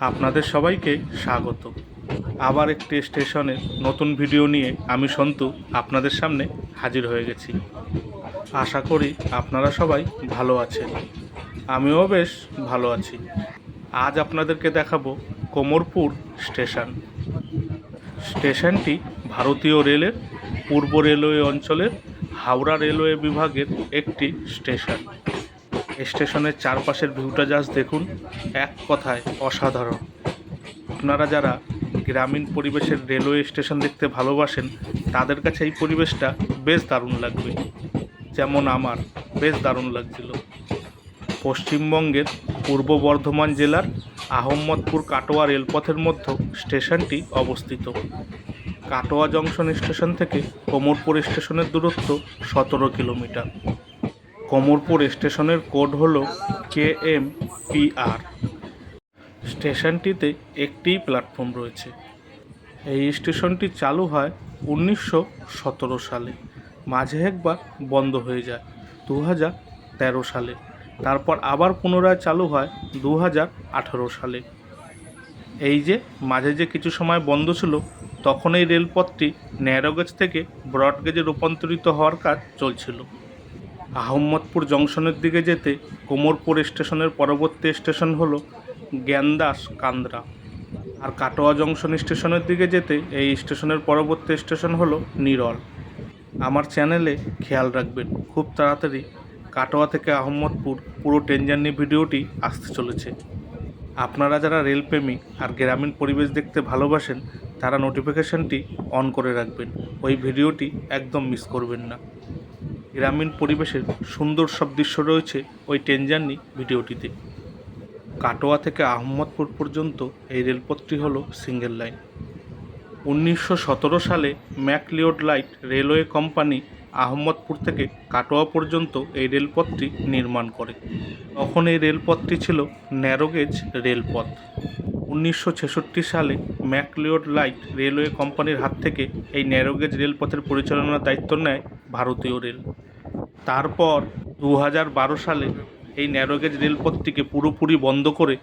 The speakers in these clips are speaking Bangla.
আপনাদের সবাইকে স্বাগত। আবার একটি স্টেশনের নতুন ভিডিও নিয়ে আমি সন্তু আপনাদের সামনে হাজির হয়ে গেছি। আশা করি আপনারা সবাই ভালো আছেন। আমিও বেশ ভালো আছি। আজ আপনাদেরকে দেখাবো কোমরপুর স্টেশন। স্টেশনটি ভারতীয় রেলের পূর্ব রেলওয়ে অঞ্চলের হাওড়া রেলওয়ে বিভাগের একটি স্টেশন। স্টেশনের চারপাশের ভিউটা জাস্ট দেখুন, এক কথায় অসাধারণ। আপনারা যারা গ্রামীণ পরিবেশের রেলওয়ে স্টেশন দেখতে ভালোবাসেন, তাদের কাছে এই পরিবেশটা বেশ দারুণ লাগবে। যেমন আমার, বেশ দারুণ লাগছিল। পশ্চিমবঙ্গের পূর্ব বর্ধমান জেলার আহম্মদপুর কাটোয়া রেলপথের মধ্যে স্টেশনটি অবস্থিত। কাটোয়া জংশন স্টেশন থেকে কোমরপুর স্টেশনের দূরত্ব সতেরো কিলোমিটার। কোমরপুর স্টেশনের কোড হল কে এম পি আর স্টেশনটিতে একটিই প্ল্যাটফর্ম রয়েছে। এই স্টেশনটি চালু হয় উনিশশো সতেরো সালে। মাঝে একবার বন্ধ হয়ে যায় দু হাজার তেরো সালে। তারপর আবার পুনরায় চালু হয় দু হাজার আঠেরো সালে। এই যে মাঝে যে কিছু সময় বন্ধ ছিল, তখন এই রেলপথটি ন্যারোগেজ থেকে ব্রডগেজে রূপান্তরিত হওয়ার কাজ চলছিল। আহম্মদপুর জংশনের দিকে যেতে কোমরপুর স্টেশনের পরবর্তী স্টেশন হল জ্ঞানদাস কান্দ্রা। আর কাটোয়া জংশন স্টেশনের দিকে যেতে এই স্টেশনের পরবর্তী স্টেশন হল নিরল। আমার চ্যানেলে খেয়াল রাখবেন, খুব তাড়াতাড়ি কাটোয়া থেকে আহম্মদপুর পুরো ট্রেন জার্নি ভিডিওটি আসতে চলেছে। আপনারা যারা রেলপ্রেমী আর গ্রামীণ পরিবেশ দেখতে ভালোবাসেন, তারা নোটিফিকেশনটি অন করে রাখবেন। ওই ভিডিওটি একদম মিস করবেন না। গ্রামীণ পরিবেশের সুন্দর সব দৃশ্য রয়েছে ওই ট্রেন জার্নি ভিডিওটিতে। কাটোয়া থেকে আহম্মদপুর পর্যন্ত এই রেলপথটি হলো সিঙ্গেল লাইন। উনিশশো সতেরো সালে McLeod light railway company Ahmadpur থেকে কাটোয়া পর্যন্ত এই রেলপথটি নির্মাণ করে। তখন এই রেলপথটি ছিল ন্যারোগেজ রেলপথ। উনিশশো ছেষট্টি সালে ম্যাকলিওড লাইট রেলওয়ে কোম্পানির হাত থেকে এই ন্যারোগেজ রেলপথের পরিচালনার দায়িত্ব নেয় ভারতীয় রেল। তারপর দু হাজার বারো সালে এই ন্যারোগেজ রেলপথটিকে পুরোপুরি বন্ধ করে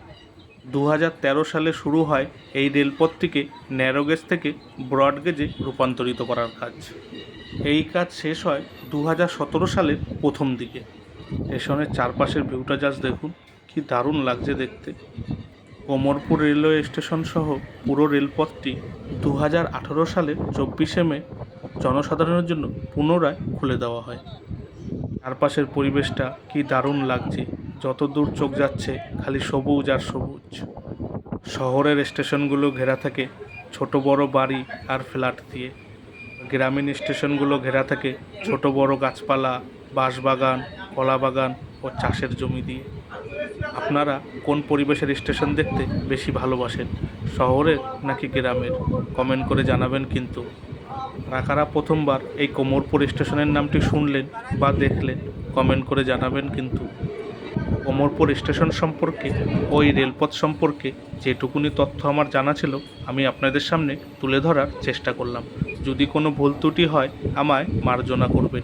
দু হাজার তেরো সালে শুরু হয় এই রেলপথটিকে ন্যারোগেজ থেকে ব্রডগেজে রূপান্তরিত করার কাজ। এই কাজ শেষ হয় দু হাজার সতেরো সালের প্রথম দিকে। স্টেশনের চারপাশের ভিউটা জাস্ট দেখুন, কি দারুণ লাগছে দেখতে। কোমরপুর রেলওয়ে স্টেশন সহ পুরো রেলপথটি দু হাজার আঠেরো সালের চব্বিশে মে জনসাধারণের জন্য পুনরায় খুলে দেওয়া হয়। চারপাশের পরিবেশটা কি দারুণ লাগছে। যত দূর চোখ যাচ্ছে, খালি সবুজ আর সবুজ। শহরের স্টেশনগুলো ঘেরা থাকে ছোট বড় বাড়ি আর ফ্ল্যাট দিয়ে। গ্রামীণ স্টেশনগুলো ঘেরা থাকে ছোট বড় গাছপালা, বাঁশবাগান কলা বাগান ও চাষের জমি দিয়ে। আপনারা কোন পরিবেশের স্টেশন দেখতে বেশি ভালোবাসেন, শহরের নাকি গ্রামের? কমেন্ট করে জানাবেন কিন্তু। কারা কারা প্রথমবার এই কোমরপুর স্টেশনের নামটি শুনলেন বা দেখলেন কমেন্ট করে জানাবেন কিন্তু। কোমরপুর স্টেশন সম্পর্কে ওই রেলপথ সম্পর্কে যেটুকুনি তথ্য আমার জানা ছিল, আমি আপনাদের সামনে তুলে ধরার চেষ্টা করলাম। যদি কোনো ভুল ত্রুটি হয়, আমায় মার্জনা করবেন।